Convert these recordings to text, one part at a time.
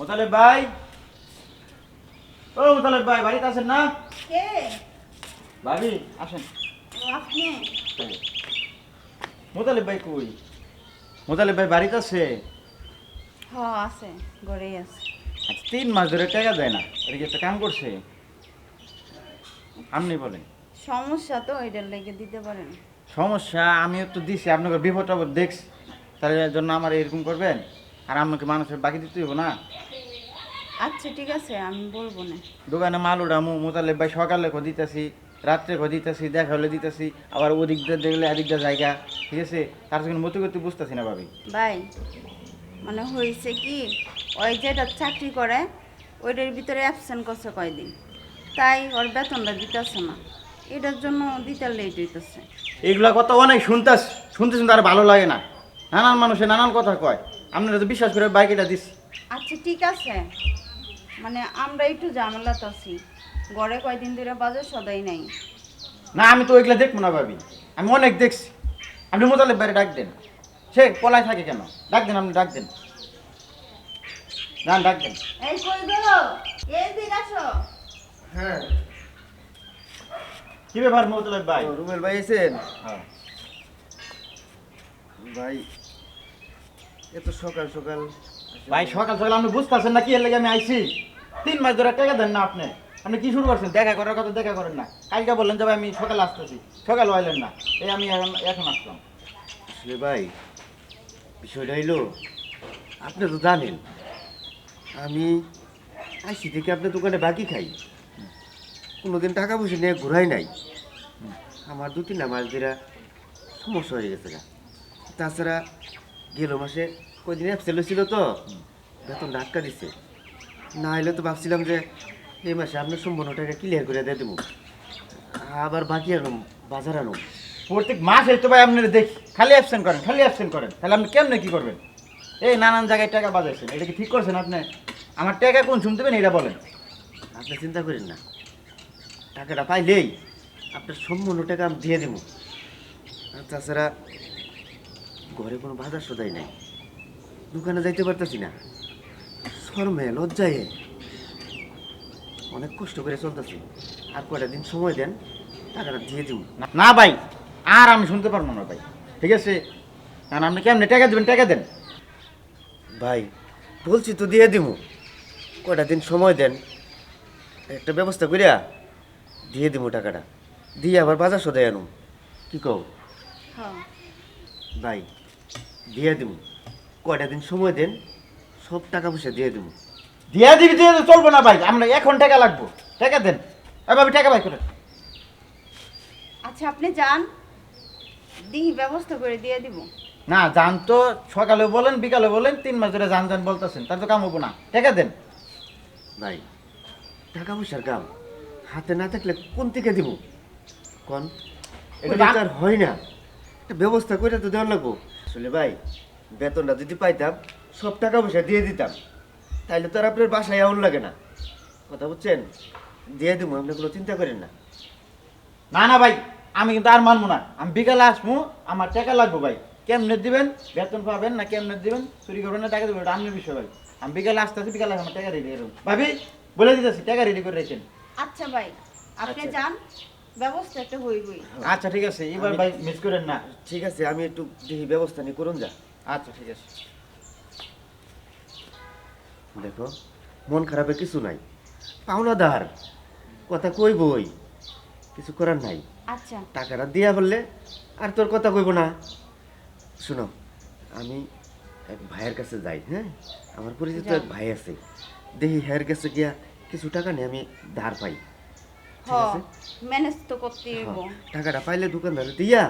মোতালেব ভাই। ও মোতালেব ভাই বাড়িতে আছেন না? কে? ভাবি আসেন। আপনি? মোতালেব ভাই কই? মোতালেব ভাই বাড়িতে আছে? হ আছে ঘরেই আছে। আচ্ছা, তিন মাস ধরে টাকা দেয় না এটা কি একটা কাম করছে? আপনি বলেন। সমস্যা তো এটার লেগে দিতে পারেন। সমস্যা আমিও তো দিছি আপনাকে বিপদ টাপদ দেখছি। তার জন্য আমার এরকম করবেন? আর আমাকে মানুষের বাকি দিতে হইব না? আচ্ছা ঠিক আছে আমি বলব না। দোকানে মাল উড়ামু মোতালেব ভাই সকালে খো দিতেছি রাত্রে খো দিতেছি দেখা হলে দিতেছি আবার ওদিক দিয়ে দেখলে এদিক দিয়ে জায়গা ঠিক আছে? তার সঙ্গে মতো করতে বুঝতেছি না ভাবি। ভাই মানে হয়েছে কি ওই যেটা চাকরি করে ওইটার ভিতরে অ্যাবসেন্ট করছে কয়দিন। তাই ওর বেতনটা দিতেছে না। এটার জন্য দিতে লেট হইতেছে। এইগুলা কথা অনেক শুনতেছ শুনতে শুনতে আর ভালো লাগে না। নানান মানুষে নানান কথা কয়। আপনারা তো বিশ্বাস করে বাইক এটা দিস। আচ্ছা ঠিক আছে। মানে আমরা একটু ঝামেলাতে আছি। ঘরে কয়দিন ধরে বাজার সদাই নাই। না আমি তো ওইগুলা দেখব না ভাবি। আমি অনেক দেখছি। আপনি মোতালেব বাইরে ডাক দেন। সে পলায় থাকে কেন? ডাক দেন আপনি ডাক দেন। না ডাক দেন। এই কই গো? এই দিক আসো। হ্যাঁ। কি ব্যাপার মোতালেব ভাই? ও, রুবেল ভাই এসেন হ্যাঁ। ভাই এত সকাল সকাল ভাই সকাল সকাল আপনি বুঝতেছেন না কি এর লেগে আমি আইছি? তিন মাস ধরে টাকা দেন না আপনি। আপনি কি শুরু করছেন? দেখা করার কথা দেখা করেন না। কালকে বললেন যে, ভাই, আমি সকালে আসতেছি। সকালে আইলেন না। এই আমি এখন এখন আসলাম। আসলে ভাই, বিষয়টা হইল, আপনি তো জানেন, আমি আইসি থেকে আপনার দোকানে বাকি খাই। কোনোদিন টাকা পয়সা নিয়ে ঘুরাই নাই। আমার দু তিনটা মাস ধরে সমস্যা হয়ে গেছে তাছাড়া গেল মাসে কদিন অ্যাপসেল ছিল তো বেতন ডাক্কা দিছে। না এলে তো ভাবছিলাম যে এই মাসে আপনার সম্পূর্ণ টাকা ক্লিয়ার করে দিয়ে দেবো। আবার বাকি আনুম বাজার আনুম। প্রত্যেক মাসে তো ভাই আপনারা দেখি খালি অ্যাবসেন্ট করেন খালি অ্যাবসেন্ট করেন। তাহলে আপনি কেমনে কি করবেন? এই নানান জায়গায় টাকা বাজাইছেন এটা কি ঠিক করছেন আপনি? আমার টাকা কোন শুনতে দেবেন এটা বলেন। আপনি চিন্তা করেন না। টাকাটা পাইলেই আপনার সম্পূর্ণ টাকা আমি দিয়ে দেবো। আর তাছাড়া ঘরে কোনো বাজার সদাই নাই। দোকানে যাইতে পারতেছি না। শর্মে লজ্জায় অনেক কষ্ট করে চলতেছি। আর কয়টা দিন সময় দেন টাকাটা দিয়ে দিব। না- না ভাই আর আমি শুনতে পারব না ভাই। ঠিক আছে? কারণ আপনি কেমনে টাকা দেবেন টাকা দেন। ভাই বলছি তো দিয়ে দিব। কয়টা দিন সময় দেন একটা ব্যবস্থা করিয়া দিয়ে দিব টাকাটা। দিয়ে আবার বাজার সদাই আনুম। কি কও? হ্যাঁ। ভাই দিয়ে দিব। কয়টা দিন সময় দেন সব টাকা পয়সা দিয়ে দেবো। দিয়া দিবি দিয়ে দিবি চলবো না ভাই আমরা এখন টাকা লাগবো। টাকা দেন। এ ভাবি টাকা ভাই করে। আচ্ছা আপনি যান। দিহি ব্যবস্থা করে দিয়ে দিব। না যান তো। সকালে বলেন বিকালে বলেন তিন মাস ধরে যান যান বলতেছেন তার তো কাম হব না। টাকা দেন। ভাই টাকা পয়সার কাম। হাতে না থাকলে কোন থেকে দিব? কোন? এটা এটা আর হয় না। একটা ব্যবস্থা করে তো দেওয়ার লাগবো। আসলে ভাই বেতনটা যদি পাইতাম সব টাকা পয়সা দিয়ে দিতাম। তাইলে তো আর আপনার বাসায় আউন লাগে না। কথা বুঝছেন? দিয়ে দেবো আপনি কোনো চিন্তা করেন না। না না ভাই আমি কিন্তু আর মানবো না। আমি বিকালে আসব আমার টাকা লাগবো ভাই। কেমনে দিবেন? বেতন পাবেন না কেমনে দিবেন? চুরি করবেন না টাকা দেবেন এটা আপনার বিষয় ভাই। আমি বিকালে আসতেছি বিকালে আমার টাকা রেডি এরকম ভাবি বলে দিতেছি টাকা রেডি করে রেখেছেন আচ্ছা ভাই আপনি আচ্ছা। যান ব্যবস্থা একটা হইবই আচ্ছা ঠিক আছে এবার ভাই মিস করেন না। ঠিক আছে আমি একটু দেখি ব্যবস্থা নিয়ে করুন যা। আচ্ছা ঠিক আছে। দেখো মন খারাপে কিছু নাই। পাওনাদার কথা কই বই কিছু করার নাই। আচ্ছা। টাকাটা দিয়া বললে আর তোর কথা কইব না। শুনো আমি এক ভাইয়ের কাছে যাই হ্যাঁ? আমার পরিচিত এক ভাই আছে। দেখি হ্যার কাছে গিয়া কিছু টাকা নিয়ে আমি ধার পাই। ঠিক আছে? ম্যানেজ তো করতে টাকাটা পাইলে দোকানদারে দিয়া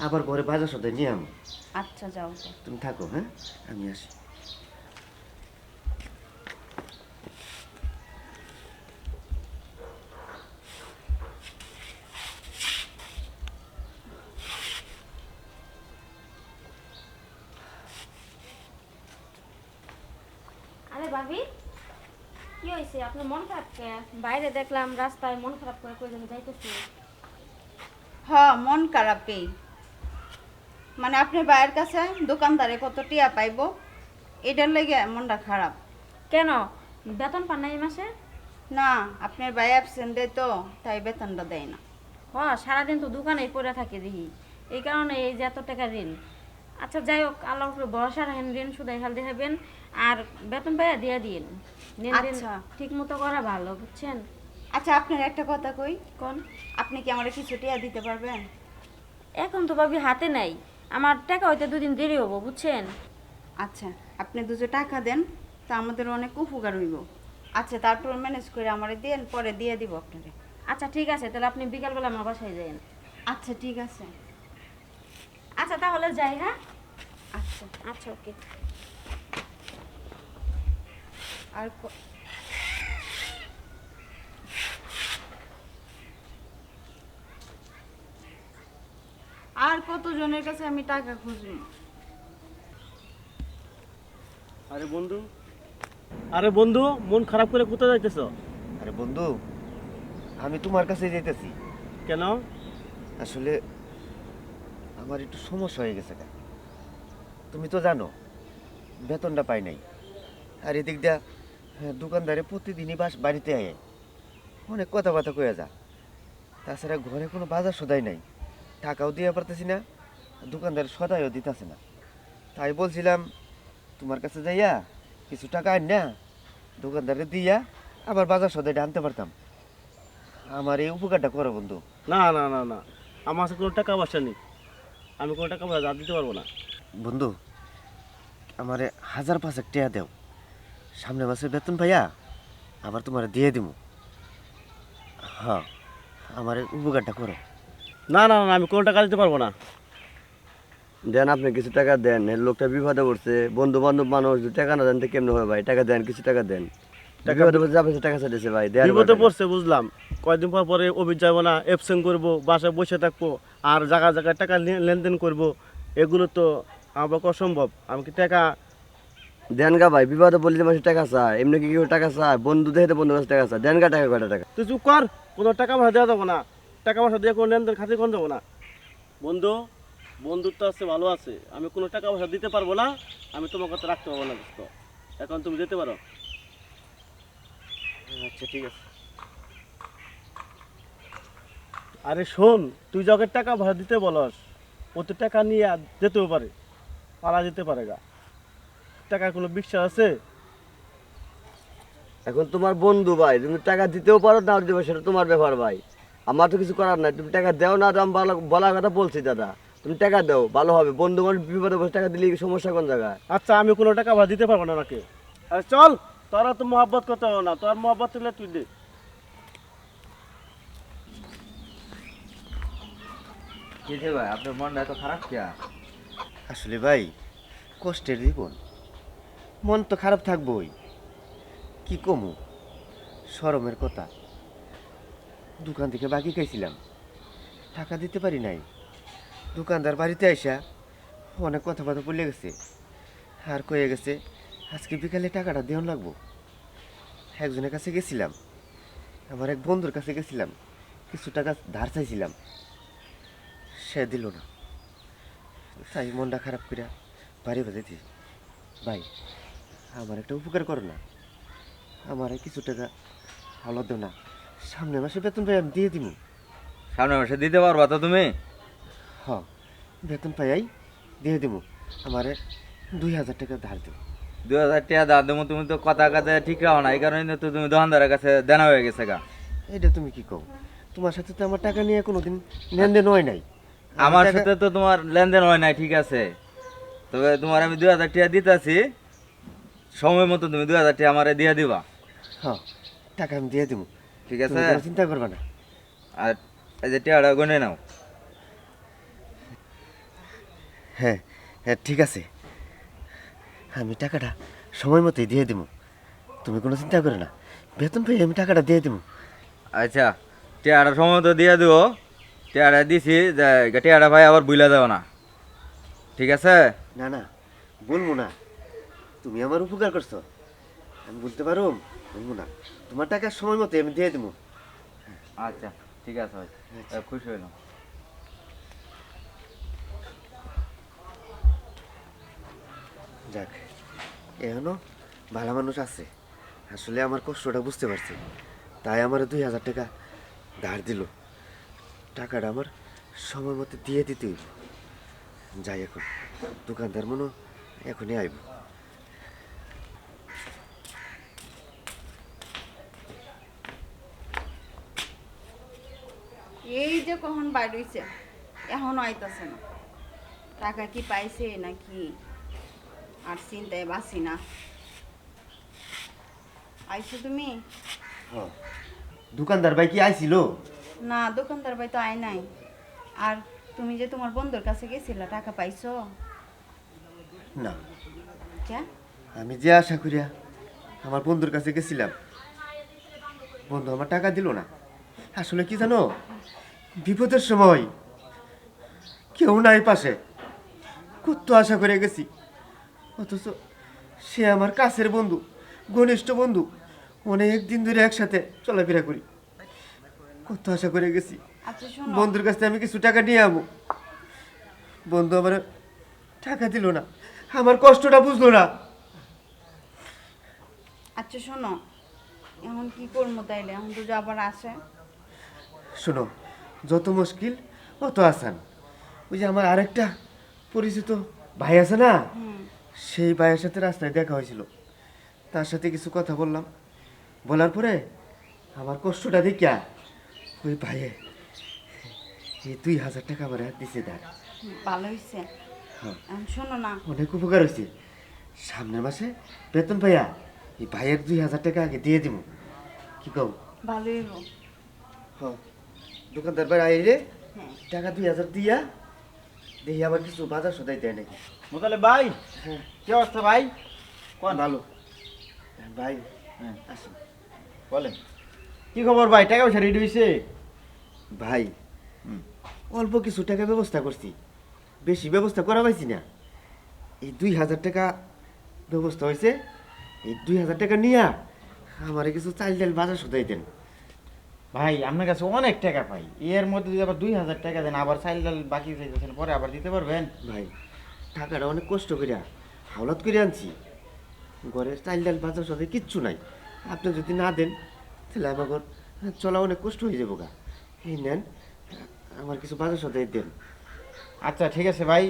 আবার ঘরে বাজার সদাই নিয়ে আমি আচ্ছা যাও। তুমি থাকো হ্যাঁ? আমি আসি। ভাবি কি হয়েছে আপনার মন খারাপ কে বাইরে দেখলাম রাস্তায় মন খারাপ করে কই যাইতেছে। হ মন খারাপই। মানে আপনি বাইরের কাছে দোকানদারে কত টিয়া পাইব? এটার লেগে মনটা খারাপ। কেন? বেতন পান না এই মাসে? না আপনার ভাই অ্যাবসেন্ট দেয় তো তাই বেতনটা দেয় না। হ সারাদিন তো দোকানেই পড়ে থাকে দেখি। এই কারণে এই যে এত টাকা ঋণ। আচ্ছা যাই হোক আল্লাহর উপরে ভরসা রাখেন ঋণ শুধাই হাল দেখাবেন আর বেতন পাইয়া দিয়ে দিন আচ্ছা। ঠিক মতো করা ভালো বুঝছেন? আচ্ছা আপনার একটা কথা কই? কোন? আপনি কি আমার কিছু টিয়া দিতে পারবেন? এখন তো ভাবি হাতে নাই। আমার টাকা হইতে দুদিন দেরি হব বুঝছেন? আচ্ছা আপনি দুটো টাকা দেন তা আমাদের অনেক উপকার হইব। আচ্ছা তারপর ম্যানেজ করে আমার দেন পরে দিয়ে দিব আপনারে। আচ্ছা ঠিক আছে তাহলে আপনি বিকালবেলা আমার বাসায় যাবেন আচ্ছা ঠিক আছে। আচ্ছা তাহলে যাই হ্যাঁ? আচ্ছা আচ্ছা ওকে। আর ক- আর কতজনের কাছে আমি টাকা খুঁজবো? আরে বন্ধু। আরে বন্ধু মন খারাপ করে কোথায় যাইতেছ? আরে বন্ধু আমি তোমার কাছে যেতেছি কেন? আসলে আমার একটু সমস্যা হয়ে গেছে গা। তুমি তো জানো বেতনটা পাই নাই। আর এদিক দিয়া হ্যাঁ, দোকানদারে প্রতিদিনই বাস বাড়িতে আয়। অনেক কথাবার্তা কয়ে যা। তাছাড়া ঘরে কোনো বাজার সদাই নাই। টাকাও দিয়ে পারতেছি না দোকানদার সদাইও দিতেছে না। তাই বলছিলাম তোমার কাছে যাইয়া কিছু টাকা আন না দোকানদারে দিয়া আবার বাজার সদাইটা আনতে পারতাম। আমার এই উপকারটা করো বন্ধু। না না না না। আমার কাছে কোনো টাকা পয়সা নেই। আমি কোনো টাকা পয়সা দিতে পারব না। বন্ধু আমারে হাজার পাঁচেক টিয়া দেও। সামনে মাসে বেতন পাইয়া আবার তোমার দিয়ে দিব হ্যাঁ আমার উপকারটা করো। না না না আমি কোনো টাকা দিতে পারব না। দেন আপনি কিছু টাকা দেন লোকটা বিপদে পড়ছে। বন্ধু বান্ধব মানুষ যদি টাকা না দেন তো কেমনে হবে ভাই? টাকা দেন কিছু টাকা দেন। টাকা- বিপদে পড়ছে আপনি টাকা চাইতেছে ভাই বিপদে পড়ছে বুঝলাম। কয়েকদিন পর পরে অফিস যাব না করব বাসায় বসে থাকব আর জায়গা জায়গায় টাকা লেনদেন করব এগুলো তো আমার পক্ষে অসম্ভব। আমি কি টাকা দেন গা ভাই মানুষ টাকা চায় এমনি কি কেউ টাকা চায়? বন্ধু দেখে বন্ধু কাছে টাকা চায়। দেন গা টাকা কয়টা টাকা? তুই চুপ কর কোনো টাকা পয়সা দেওয়া যাব না। টাকা পয়সা দিয়ে কোনো লেনদেন খাতে কোন যাব না। বন্ধু বন্ধুত্ব আছে ভালো আছে। আমি কোনো টাকা পয়সা দিতে পারব না আমি তোমার কথা রাখতে পারব না দোস্ত এখন তুমি যেতে পারো। আচ্ছা ঠিক আছে। আরে শোন তুই যখন টাকা ভাড়া দিতে বলস ও তো টাকা নিয়ে আর যেতেও পারে পালা যেতে পারে গা। টাকার কোনো বিশ্বাস আছে? এখন তোমার বন্ধু ভাই তুমি টাকা দিতেও পারো না পারো সেটা তোমার ব্যাপার ভাই। আমার তো কিছু করার নাই তুমি টাকা দাও না আমি ভালো বলার কথা বলছি দাদা। তুমি টাকা দাও ভালো হবে। বন্ধু মানুষ বিপদে বসে টাকা দিলে সমস্যা কোন জায়গায়? আচ্ছা আমি কোনো টাকা ভাড়া দিতে পারব না নাকি চল! তোরা তো মহাব্বত করতে হবে না তোর মহাব্বত তুলে তুই দে। কি ভাই আপনার মনটা এত খারাপ কে আসলে ভাই কষ্টের জীবন। মন তো খারাপ থাকবই। কি কমু? সরমের কথা। দোকান থেকে বাকি খাইছিলাম। টাকা দিতে পারি নাই। দোকানদার বাড়িতে আইসা অনেক কথা কথাবার্তা বলে গেছে। আর কয়ে গেছে আজকে বিকালে টাকাটা দেওয়ান লাগবো। একজনের কাছে গেছিলাম। আমার এক বন্ধুর কাছে গেছিলাম। কিছু টাকা ধার চাইছিলাম। সে দিল না। তাই মনটা খারাপ করে বাড়ি বাজাইছি ভাই আমার একটা উপকার করো না। আমার কিছু টাকা হলো দেও না। সামনে মাসে বেতন পাই আমি দিয়ে দিব সামনে মাসে দিতে পারবা তো তুমি? হ বেতন পাই দিয়ে দিব আমার দুই হাজার টাকা ধার দেব দুই হাজার টাকা দাও দেবো তুমি তো কথা কথা ঠিক রাখো না এই কারণে তো তুমি দোকানদারের কাছে দেনা হয়ে গেছে গা। এটা তুমি কি কও? তোমার সাথে তো আমার টাকা নিয়ে কোনোদিন লেনদেন হয় নাই। আমার সাথে তো তোমার লেনদেন হয় নাই ঠিক আছে। তবে তোমার আমি দুই হাজার টাকা দিতেছি সময় মতো তুমি দুই হাজার টাকা আমারে দিয়ে দিবা। হ্যাঁ টাকা আমি দিয়ে দিব ঠিক আছে? চিন্তা করবে না। আর এই যে টাকাটা গুনে নাও। হ্যাঁ হ্যাঁ ঠিক আছে। আমি টাকাটা সময় মতোই দিয়ে দেবো তুমি কোনো চিন্তা করো না। বেতন পেয়ে আমি টাকাটা দিয়ে দেবো আচ্ছা টাকাটা সময় মতো দিয়ে দিও। টাকাটা দিছি যে টাকাটা ভাই আবার বুইলা দেও না। ঠিক আছে? না না বলব না। তুমি আমার উপকার করছ। আমি বলতে পারো বলব না। তোমার টাকা সময় মতো আমি দিয়ে দেবো আচ্ছা ঠিক আছে ভাই। খুশি হইলাম। যাক। এখনও ভালো মানুষ আছে। আসলে আমার কষ্টটা বুঝতে পারছি। তাই আমার দুই হাজার টাকা ধার দিল। টাকাটা আমার সময় মতো দিয়ে দিতে হইব যাই এখন, দোকানদার মনে এখনই আইব। এই যে কখন হইছে, এখনও আইতাছে না। টাকা কি পাইছে নাকি? আর চিন্তায় বাসি না। আইছো তুমি? দোকানদার ভাই কি আইছিল? না দোকানদার ভাই তো আয় নাই। আর তুমি যে তোমার বন্ধুর কাছে গেছিলা টাকা পাইছো? না। কে? আমি যে আশা করিয়া আমার বন্ধুর কাছে গেছিলাম বন্ধু আমার টাকা দিল না। আসলে কি জানো বিপদের সময় কেউ নাই পাশে। কত আশা করে গেছি। অথচ সে আমার কাছের বন্ধু ঘনিষ্ঠ বন্ধু। অনেক দিন ধরে একসাথে চলাফেরা করি। কত আশা করে গেছি। আচ্ছা শোনো। বন্ধুর কাছ থেকে আমি কিছু টাকা নিয়ে আমো বন্ধু আমার টাকা দিল না। আমার কষ্টটা বুঝলো না। আচ্ছা শোনো। এখন কি করব তাইলে? এখন তো যাবার আসে শোনো যত মুশকিল অত আসান। ওই যে আমার আরেকটা পরিচিত ভাই আছে না? সেই ভাইয়ের সাথে রাস্তায় দেখা হয়েছিল। তার সাথে কিছু কথা বললাম। বলার পরে আমার কষ্টটা দেখিয়া ওই ভাইয়ে এই দুই হাজার টাকা আমার হাত দিছে দেখ ভালো হয়েছে হ্যাঁ। শোনো না। অনেক উপকার হয়েছে সামনের মাসে বেতন পাইয়া এই ভাইয়ের দুই হাজার টাকা আগে দিয়ে দিব কি কব ভালো হইব। হ্যাঁ। দোকানদার ভাই হ্যাঁ। টাকা দুই হাজার দিয়া দেখি আবার কিছু বাজার সদাই দেয় নাকি? মোতালে ভাই হ্যাঁ। কি অবস্থা ভাই? কোন? ভালো। ভাই হ্যাঁ। আসুন। বলেন। কি খবর ভাই? টাকা পয়সা রেডি হয়েছে ভাই হুম। অল্প কিছু টাকা ব্যবস্থা করছি। বেশি ব্যবস্থা করা পাইছি না। এই দুই হাজার টাকা ব্যবস্থা হয়েছে এই দুই হাজার টাকা নিয়ে আমারে কিছু চাল ডাল বাজার সদাই দেন। ভাই আপনার কাছে অনেক টাকা পাই। এর মধ্যে যদি আবার দুই হাজার টাকা দেন আবার ডাল বাকি চাইতেছেন পরে আবার দিতে পারবেন। ভাই টাকাটা অনেক কষ্ট করে হাওলাত করে আনছি। ঘরের চাল ডাল বাজার সদাই কিচ্ছু নাই। আপনি যদি না দেন তাহলে আমার ঘর চলা অনেক কষ্ট হয়ে যাব গা। এই নেন আমার কিছু বাজার সদাই দেন। আচ্ছা ঠিক আছে ভাই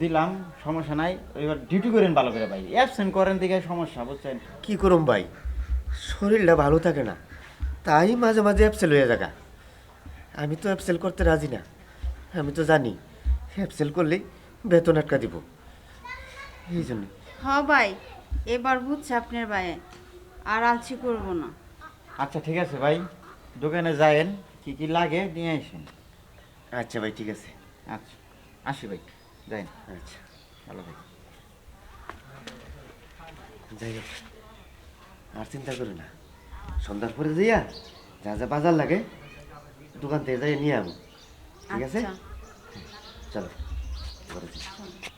দিলাম সমস্যা নাই। এবার ডিউটি করেন ভালো করে ভাই। অ্যাবসেন্ট করেন দিকে সমস্যা বুঝছেন? কী করুম ভাই? শরীরটা ভালো থাকে না। তাই মাঝে মাঝে অ্যাপসেল হয়ে থাকা আমি তো অ্যাপসেল করতে রাজি না। আমি তো জানি অ্যাপসেল করলেই বেতন আটকা দিব। এই জন্য। হ ভাই এবার বুঝছে আপনার ভাই আর আলছি করব না। আচ্ছা ঠিক আছে ভাই। দোকানে যায়েন কি কি লাগে নিয়ে আসেন। আচ্ছা ভাই ঠিক আছে। আচ্ছা আসি ভাই। যাই আচ্ছা। ভালো ভাই যাই হোক আর চিন্তা করো না। সন্ধ্যার পরে যাইয়া যা যা বাজার লাগে দোকান থেকে যাই নিয়ে আসব ঠিক আছে? আচ্ছা। চলো। ঘরে যাই।